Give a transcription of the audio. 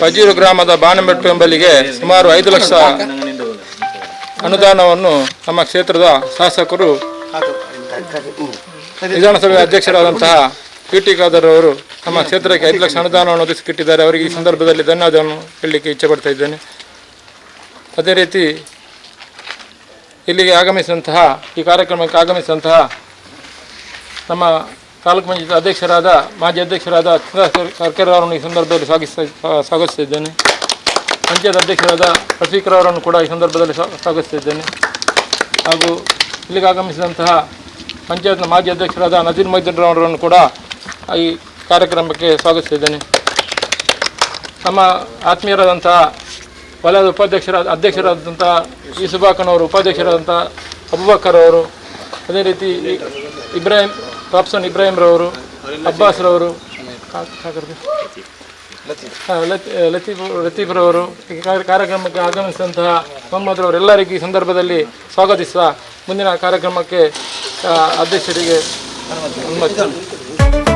ಪಜೀರು ಗ್ರಾಮದ ಬಾಣಮೆಟ್ಟು ಎಂಬಲ್ಲಿಗೆ ಸುಮಾರು ಐದು ಲಕ್ಷ ಅನುದಾನವನ್ನು ನಮ್ಮ ಕ್ಷೇತ್ರದ ಶಾಸಕರು ವಿಧಾನಸಭೆ ಅಧ್ಯಕ್ಷರಾದಂತಹ ಪಿ ಟಿ ಖಾದರ್ ಅವರು ನಮ್ಮ ಕ್ಷೇತ್ರಕ್ಕೆ ಐದು ಲಕ್ಷ ಅನುದಾನವನ್ನು ಒದಗಿಸಿಕೊಟ್ಟಿದ್ದಾರೆ ಅವರಿಗೆ ಈ ಸಂದರ್ಭದಲ್ಲಿ ಧನ್ಯವಾದವನ್ನು ಹೇಳಲಿಕ್ಕೆ ಇಚ್ಛೆಪಡ್ತಾ ಇದ್ದೇನೆ. ಅದೇ ರೀತಿ ಇಲ್ಲಿಗೆ ಆಗಮಿಸಿದಂತಹ ಈ ಕಾರ್ಯಕ್ರಮಕ್ಕೆ ಆಗಮಿಸಿದಂತಹ ನಮ್ಮ ತಾಲೂಕು ಪಂಚಾಯತ್ ಅಧ್ಯಕ್ಷರಾದ, ಮಾಜಿ ಅಧ್ಯಕ್ಷರಾದ ಸರ್ಕಾರ ಅವರನ್ನು ಈ ಸಂದರ್ಭದಲ್ಲಿ ಸ್ವಾಗತಿಸ ಸ್ವಾಗತಿಸಿದ್ದೇನೆ. ಪಂಚಾಯತ್ ಅಧ್ಯಕ್ಷರಾದ ರಫೀಕರ್ ಅವರನ್ನು ಕೂಡ ಈ ಸಂದರ್ಭದಲ್ಲಿ ಸ್ವಾ- ಸ್ವಾಗತಿಸಿದ್ದೇನೆ. ಹಾಗೂ ಇಲ್ಲಿಗೆ ಆಗಮಿಸಿದಂತಹ ಪಂಚಾಯತ್ನ ಮಾಜಿ ಅಧ್ಯಕ್ಷರಾದ ನಜೀರ್ ಅವರನ್ನು ಕೂಡ ಈ ಕಾರ್ಯಕ್ರಮಕ್ಕೆ ಸ್ವಾಗತಿಸಿದ್ದೇನೆ. ನಮ್ಮ ಆತ್ಮೀಯರಾದಂತಹ ವಲಯದ ಉಪಾಧ್ಯಕ್ಷರಾದ ಅಧ್ಯಕ್ಷರಾದಂತಹ ಈ ಸುಬಾಕನವರು ಉಪಾಧ್ಯಕ್ಷರಾದಂತಹ ಅಬುಬಕರ್ ಅವರು, ಅದೇ ರೀತಿ ಇಬ್ರಾಹಿಂ ರಾಪ್ಸನ್ ಇಬ್ರಾಹಿಂರವರು ಅಬ್ಬಾಸ್ರವರು ಅಬ್ಬಾಸ್ ರವರು ಹಾ, ಲತ್- ಲತೀಫ್ ರವರು ಕಾರ್ಯಕ್ರಮಕ್ಕೆ ಆಗಮಿಸಿದಂತಹ ಮೊಹಮ್ಮದ್ ರವರೆಲ್ಲರಿಗೂ ಈ ಸಂದರ್ಭದಲ್ಲಿ ಸ್ವಾಗತಿಸುವ ಮುಂದಿನ ಕಾರ್ಯಕ್ರಮಕ್ಕೆ ಅಧ್ಯಕ್ಷರಿಗೆ ಅನುಮತಿ.